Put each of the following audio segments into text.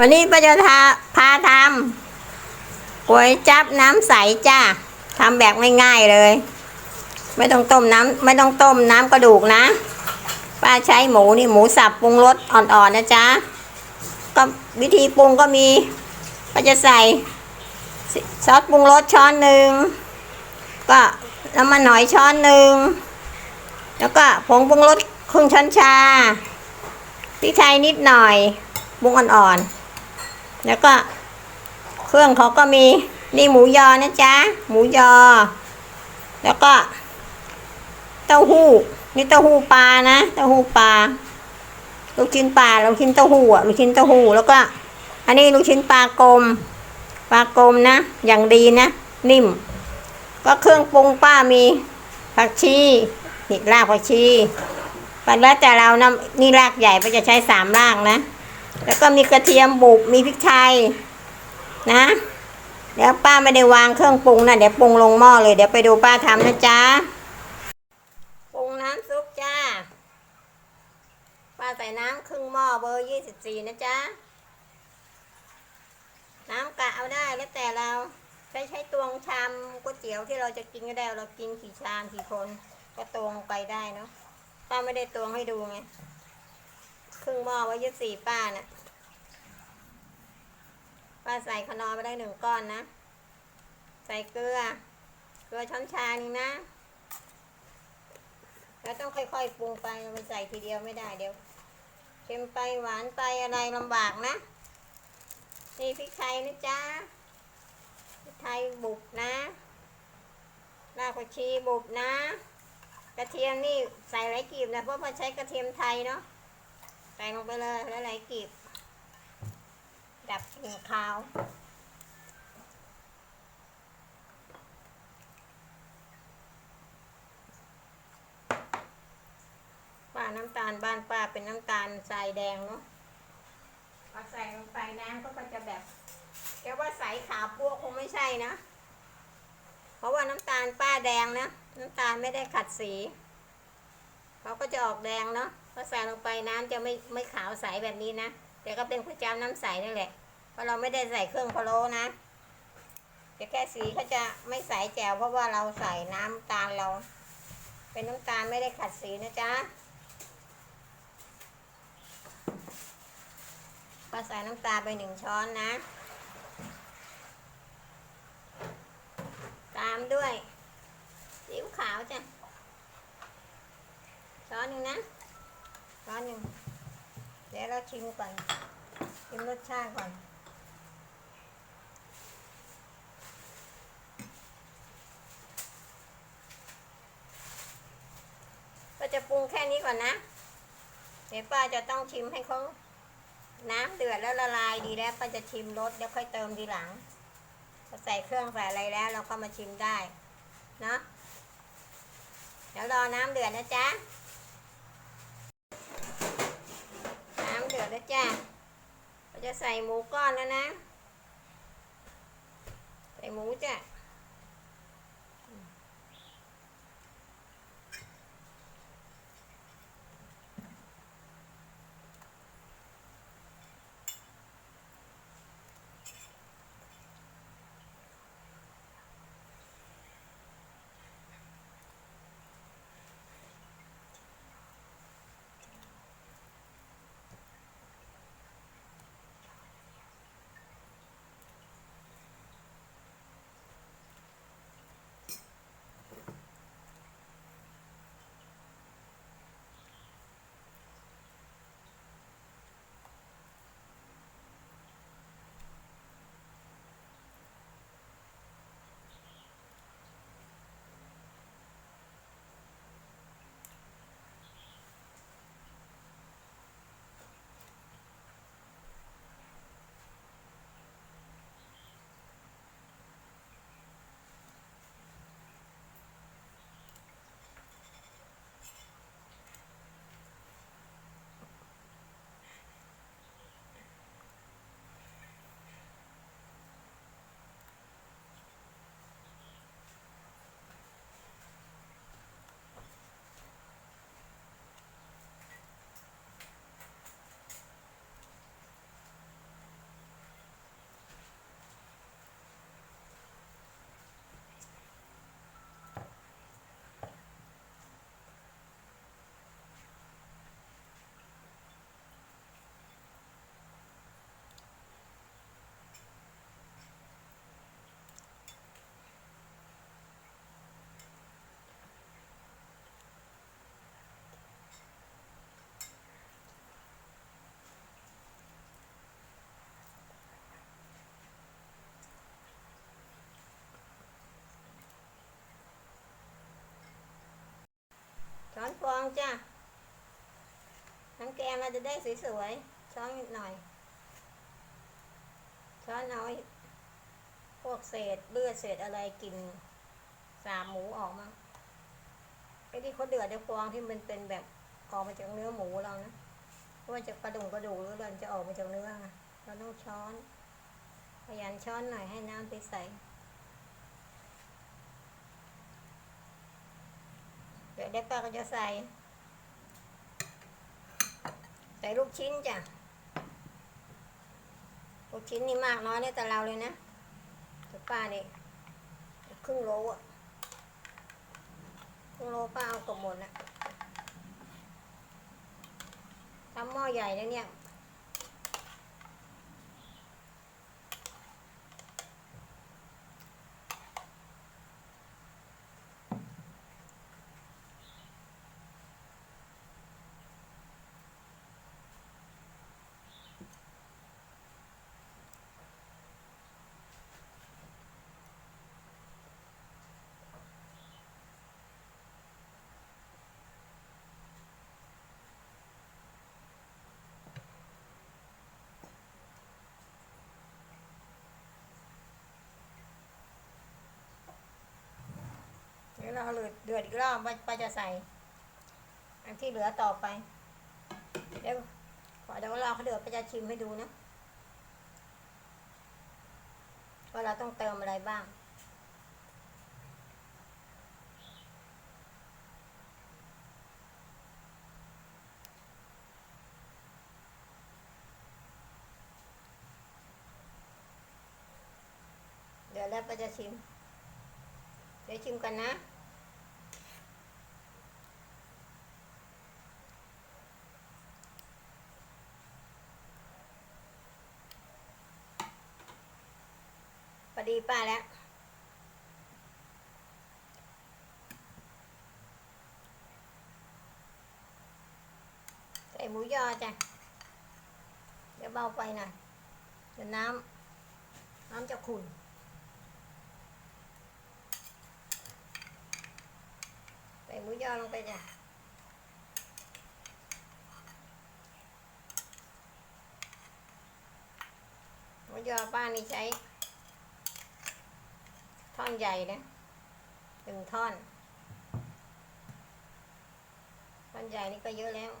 วันนี้ป้าจะทาพาทำก๋วยจับน้ำใสจ้าทำแบบง่ายๆเลย ไม่ต้องต้มน้ำไม่ต้องต้มน้ำกระดูกนะ ป้าใช้หมูนี่หมูสับปรุงรสอ่อนๆนะจ๊ะก็วิธีปรุงก็มีก็จะใส่ซอสปรุงรสช้อนหนึ่งก็น้ำมันหอยช้อนหนึ่งแล้วก็ผงปรุงรสครึ่งช้อนชาพริกไทยนิดหน่อยปรุงอ่อนๆ แล้วก็เครื่องเขาก็มีนี่หมูยอนะจ๊ะ หมูยอ แล้วก็ เต้าหู้ นี่เต้าหู้ปลานะ เต้าหู้ปลา ลูกชิ้นปลา ลูกชิ้นเต้าหู้อะ ลูกชิ้นเต้าหู้ แล้วก็ อันนี้ลูกชิ้นปลากลม ปลากลมนะ อย่างดีนะ นิ่ม ก็เครื่องปรุงป้ามี ผักชี นี่รากผักชีปันแล้วแต่เรานะนี่รากใหญ่ป้าจะใช้สามรากนะ แล้วก็มีกระเทียมบุกมีพริกไทยนะเดี๋ยวป้าไม่ได้วางเครื่องปรุงนะเดี๋ยวปรุงลงหม้อเลยเดี๋ยวไปดูป้าทำนะจ๊ะปรุงน้ำซุปจ้า ป้าใส่น้ำครึ่งหม้อเบอร์ยี่สิบสี่นะจ๊ะน้ำกะเอาได้แล้วแต่เราใช้ใช้ตวงชามก๋วยเตี๋ยวที่เราจะกินก็ได้เรากินกี่ชามกี่คนก็ตวงไปได้เนาะป้าไม่ได้ตวงให้ดูไง ครึ่งหม้อไว้ยี่สิบสี่ป้านะ่ะป้าใส่ขนอไปได้หนึ่งก้อนนะ ใส่เกลือ เกลือช้อนชานึงนะ แล้วต้องค่อยๆปรุงไปเราไปใส่ทีเดียวไม่ได้เดี๋ยวเค็มไปหวานไปอะไรลำบากนะ นี่พริกไทยนะจ๊ะพริกไทยบุบนะรากผักชีบุบนะ กระเทียมนี่ใส่หลายกีบนะเพราะว่าใช้กระเทียมไทยเนาะ ใส่ลงไปเลยแล้วหลกีบ ดับกลิ่นคาวป้าน้ำตาลบ้านป้าเป็นน้ำตาลทรายแดงเนาะพอใส่ลงไปน้ำก็จะแบบแกว่าใสขาวปั้วคงไม่ใช่นะ เพราะว่าน้ำตาลป้าแดงนะ น้ำตาลไม่ได้ขัดสี เขาก็จะออกแดงเนาะ อใส่ลงไปน้ำจะไม่ไม่ขาวใสแบบนี้นะ แต่ก็เป็นก๋วยจั๊บน้ำใสนั่นแหละ เพราะเราไม่ได้ใส่เครื่องพะโล้นะแต่แค่สีเขาจะไม่ใสแจ๋วเพราะว่าเราใส่น้ำตาลเรา เป็นน้ำตาลไม่ได้ขัดสีนะจ๊ะก็ใส่น้ำตาลไปหนึ่งช้อนนะ ตามด้วยซีอิ๊วขาวจ้ะช้อนหนึ่งนะ ช้อนหนึ่งเดี๋ยวเราชิมก่อน ชิมรสชาติก่อน ก็จะปรุงแค่นี้ก่อนนะ เดี๋ยวป้าจะต้องชิมให้เขาน้ำเดือดแล้วละลายดีแล้วก็จะชิมรสแล้วค่อยเติมทีหลังพอใส่เครื่องใส่อะไรแล้วเราก็มาชิมได้ เนาะเดี๋ยวรอน้ำเดือดนะจ๊ะ น้ำเดือด แล้วจ้ะเราจะใส่หมูก้อนแล้วนะ ใส่หมูจ้ะ องจ้ะน้ำแกงเราจะได้สวยๆ ช้อนหน่อย ช้อนน้อย พวกเศษเลือดเศษอะไรกิน สามหมูออกมาไอ้ที่เขาเดือดในฟองที่มันเป็นแบบออกมาจากเนื้อหมูเรานะเพราะว่าจากระดูกกระดูกหรืออะไรมันจะออกมาจากเนื้อเราต้องช้อน พยายามช้อนหน่อยให้น้ำไปใส่ เดี๋ยวได้ป้าก็จะใส่ ใส่ลูกชิ้นจ้ะ ลูกชิ้นนี่มากน้อยได้แต่เราเลยนะแต่ป้านี่ครึ่งโลอะครึ่งโลป้าเอากบหมดนะทำหม้อใหญ่นะเนี่ย เดี๋ยวเราเดือดเดือดอีกรอบป้าป้าจะใส่ อันที่เหลือต่อไปเดี๋ยวขอเดี๋ยวรอเขาเดือดป้าจะชิมให้ดูนะว่าเราต้องเติมอะไรบ้างเดี๋ยวแล้วป้าจะชิม เดี๋ยวชิมกันนะ พ อดีป้าแล้ว ใส่หมูยอจ้ะ เดี๋ยวเบาไปหน่อยเดี๋ยวน้ำ น้ำจะขุ่นใส่หมูยอลงไปจ้ะหมูยอป้านี่ใช้ ท่อนใหญ่นะหนึ่งท่อน ท่อนใหญ่นี่ก็เยอะแล้ว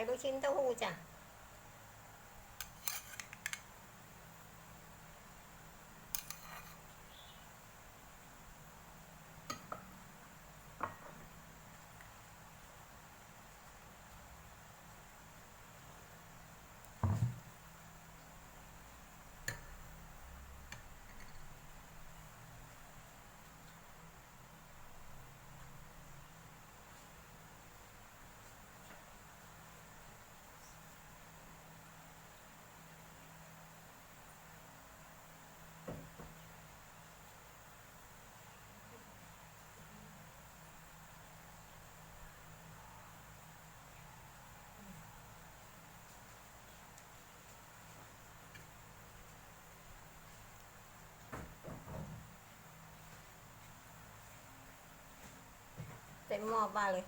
ใส่ลูกชิ้นเต้าหู้จ้ะ หม้อป้าเลย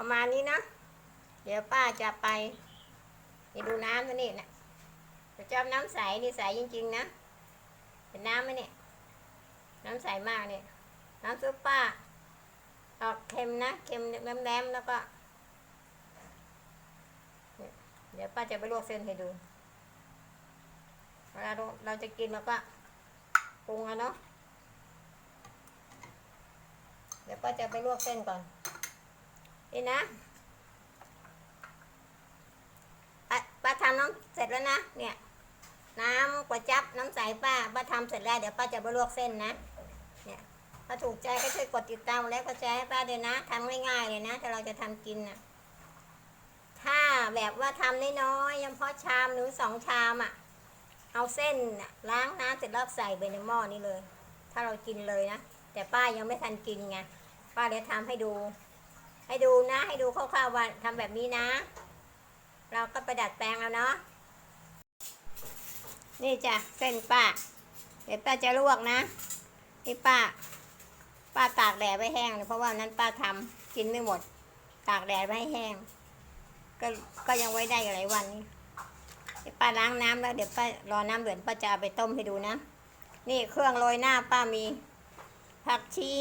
ประมาณนี้นะ เดี๋ยวป้าจะไปนี่ดูน้ำนะนี่นะจะจอมน้ำใสนี่ใสจริง ๆ นะ เห็นน้ำไหมเนี่ย น้ำใสมากเนี่ย น้ำซุปป้า ออกเค็มนะเค็มแหลมๆแล้วก็ เดี๋ยวป้าจะไปลวกเส้นให้ดูเวลาเราเราจะกินเราก็ปรุงเอาเนาะเดี๋ยวป้าจะไปลวกเส้นก่อน นี่นะป้าทำน้ำเสร็จแล้วนะ เนี่ย น้ำก๋วยจับน้ำใสป้าป้าทำเสร็จแล้วเดี๋ยวป้าจะไปลวกเส้นนะ เนี่ยถ้าถูกใจก็ช่วยกดติดตามและกดแชร์ให้ป้าด้วยนะทำง่ายๆเลยนะ ถ้าเราจะทำกินนะถ้าแบบว่าทำน้อยๆยังพอชามหรือสองชามอะ เอาเส้นล้างน้ำเสร็จแล้วใส่ไปในหม้อนี้เลย ถ้าเรากินเลยนะ แต่ป้ายังไม่ทันกินไงป้าเดี๋ยวทำให้ดู ให้ดูนะ ให้ดูคร่าวๆว่าทำแบบนี้นะ เราก็ไปดัดแปลงเอาเนาะ นี่จ้ะเส้นป้า เดี๋ยวป้าจะลวกนะ นี่ป้า ป้าตากแดดไว้แห้งเพราะว่านั้นป้าทำกินไม่หมด ตากแดดไว้ให้แห้ง ก็ ก็ยังไว้ได้หลายวันนี้ป้าล้างน้ำแล้วเดี๋ยวป้ารอน้ำเดือดป้าจะเอาไปต้มให้ดูนะ นี่เครื่องโรยหน้าป้ามี ผักชี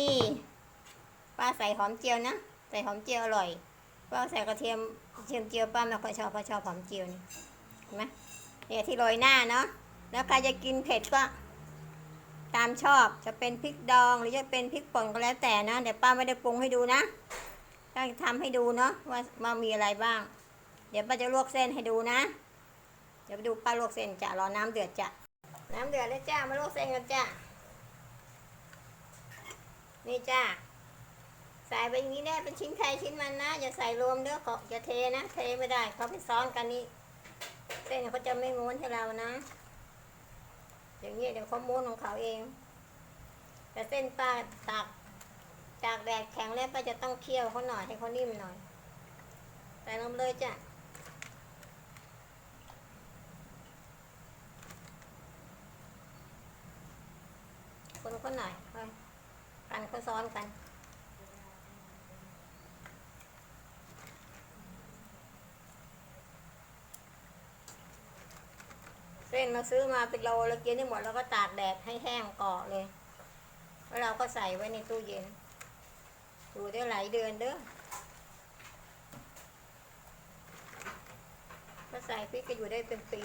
ป้าใส่หอมเจียวนะ ใส่หอมเจียวอร่อยป้าใส่กระเทียมเทียมเจียวป้าม่ค่อยชอบป้าชอบหอมเจียวนี่เห็นไหมเนี่ยที่โรยหน้าเนาะแล้วใครจะกินเผ็ดก็ ตามชอบจะเป็นพริกดองหรือจะเป็นพริกป่นก็แล้วแต่นะเดี๋ยวป้าไม่ได้ปรุงให้ดูนะป้าทำให้ดูเนาะว่ามามีอะไรบ้าง เดี๋ยวป้าจะลวกเส้นให้ดูนะ เดี๋ยวไปดูป้าลวกเส้นจะรอน้ำเดือดจะน้ำเดือดแล้วจ้ามาลวกเส้นกันจ้ะนี่จ้า ใส่ไปอย่างนี้ได้เป็นชิ้นใครชิ้นมันนะ อย่าใส่รวมเด้อขออย่าเทนะ เทไม่ได้เขาไปซ้อนกันนี่เส้นเขาจะไม่ม้วนให้เรานะ อย่างนี้เดี๋ยวเขาม้วนของเขาเอง แต่เส้นป้าตากตากแดดแข็งแล้วป้าจะต้องเคี่ยวเขาหน่อยให้เขานิ่มหน่อย ใส่ลงเลยจ้ะคนคนหน่อยค่อยกันเขาซ้อนกัน ส้นเราซื้อมาเป็นโลแล้วกินได้หมดแล้วก็ตากแดดให้แห้งเกาะเลย แล้วเราก็ใส่ไว้ในตู้เย็น อยู่ได้หลายเดือนเด้อถ้าใส่พริกก็อยู่ได้เป็นปี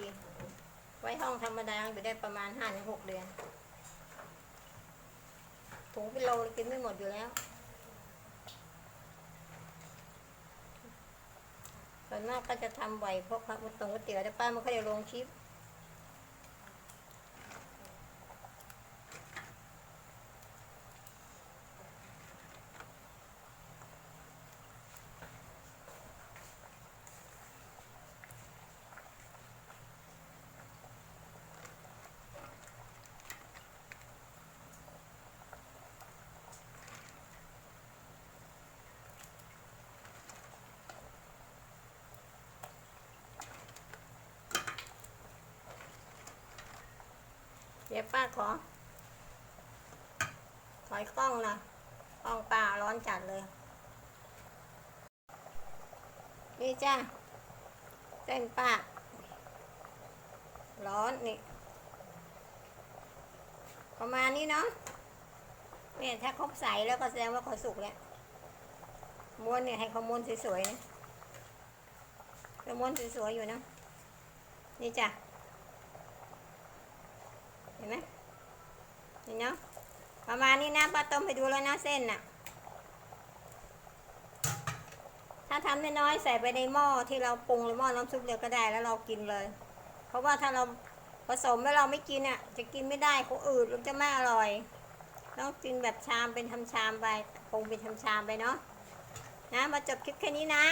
ไว้ห้องธรรมดาอยู่ได้ประมาณห้าถึงหกเดือน ถุงเป็นโลกินไม่หมดอยู่แล้วส่วนมากก็จะทำบ่อยพวกข้าวตรงก๋วยเตี๋ยวแต่ป้าไม่ค่อยได้ลงคลิป เดี๋ยวป้าขอ ถอยกล้องนะกล้องป้าร้อนจัดเลย นี่จ้าเส้นป้า ร้อนนี่ ประมาณนี้เนาะเนี่ยถ้าครบใสแล้วก็แสดงว่าเขาสุกแล้วม้วนเนี่ยให้เขาม้วนสวยๆนะม้วนสวยๆอยู่นะนี่จ้ะ ห็นไหมเห็นเนาะประมาณนี้นะป้าต้มให้ดูแล้วนะเส้นน่ะ ถ้าทำน้อยๆใส่ไปในหม้อที่เราปรุงหรือหม้อน้ำซุปเดียวก็ได้แล้วเรากินเลย เพราะว่าถ้าเราผสมแล้วเราไม่กินอะ จะกินไม่ได้เขาอืดมันจะไม่อร่อย ต้องกินแบบชามเป็นทำชามไปปรุงเป็นทำชามไปเนาะนะมาจบคลิปแค่นี้นะ